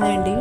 Hi అండి.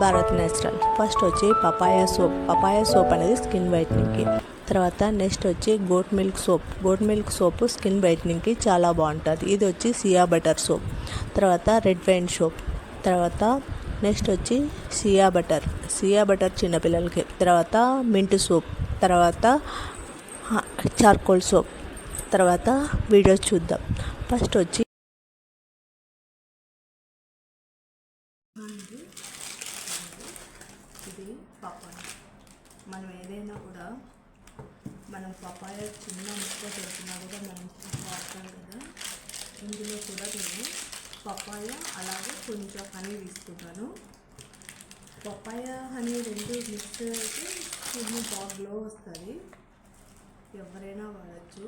Bharat natural. First వచ్చి papaya soap. Papaya soap అనేది స్కిన్ వైట్నింగ్కి తర్వాత నెక్స్ట్ వచ్చి goat milk soap. Goat milk soap skin వైట్నింగ్కి చాలా బాగుంటుంది. ఇది వచ్చి సియా బటర్ సోప్. తర్వాత రెడ్ వైన్ సోప్. తర్వాత నెక్స్ట్ వచ్చి సియా బటర్. సియా బటర్ చిన్నపిల్లలకి. తర్వాత మింట్ సోప్. తర్వాత చార్కోల్ సోప్. తర్వాత వీడియోస్ చూద్దాం. ఫస్ట్ వచ్చి ఇందులో కూడా నేను పప్పాయ అలాగే కొంచెం హనీ తీసుకుంటాను. పప్పాయ హనీ రెండు మిక్స్ అయితే స్కిన్ బాగా గ్లో వస్తుంది. ఎవరైనా వాడచ్చు.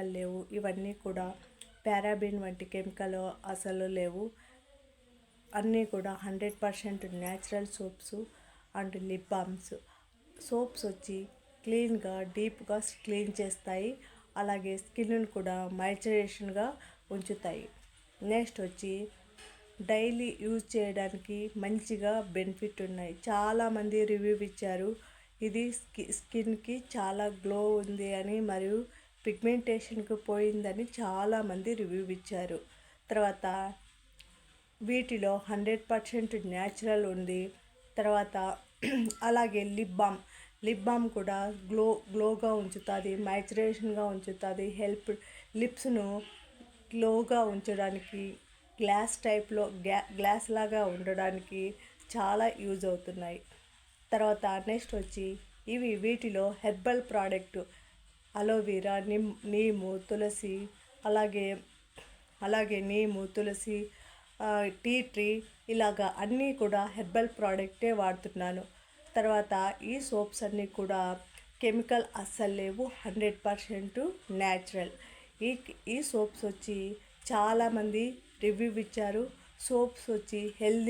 కెమికల్ లేవు. ఇవన్నీ కూడా పారాబిన్ వంటి కెమికల్ అసలు లేవు. అన్నీ కూడా hundred percent natural soaps and lip balms. Soaps వచ్చి క్లీన్గా డీప్గా క్లీన్ చేస్తాయి. అలాగే స్కిన్ను కూడా మాయిశ్చరైజేషన్గా ఉంచుతాయి. నెక్స్ట్ వచ్చి డైలీ యూజ్ చేయడానికి మంచిగా బెనిఫిట్ ఉన్నాయి. చాలామంది రివ్యూ ఇచ్చారు. ఇది స్కి స్కిన్కి చాలా గ్లో ఉంది అని మరియు పిగ్మెంటేషన్కి పోయిందని చాలామంది రివ్యూ ఇచ్చారు. తర్వాత వీటిలో హండ్రెడ్ పర్సెంట్ న్యాచురల్ ఉంది. తర్వాత అలాగే లిప్ బామ్. లిప్ బామ్ కూడా గ్లో గ్లోగా ఉంచుతుంది మాయిశ్చరైజేషన్గా ఉంచుతుంది. హెల్ప్ లిప్స్ను గ్లోగా ఉంచడానికి గ్లాస్ టైప్లో గ్లా గ్లాస్ లాగా ఉండడానికి చాలా యూజ్ అవుతున్నాయి. తర్వాత నెక్స్ట్ వచ్చి ఇవి వీటిలో హెర్బల్ ప్రోడక్ట్. అలోవీరా నిమ్ నీము తులసి అలాగే అలాగే నీము తులసి టీ ట్రీ ఇలాగా అన్నీ కూడా హెర్బల్ ప్రోడక్టే వాడుతున్నాను. తర్వాత ఈ సోప్స్ అన్నీ కూడా కెమికల్ అస్సలు లేవు హండ్రెడ్ పర్సెంట్ న్యాచురల్. ఈ ఈ సోప్స్ వచ్చి చాలామంది రివ్యూ ఇచ్చారు. సోప్స్ వచ్చి హెల్దీ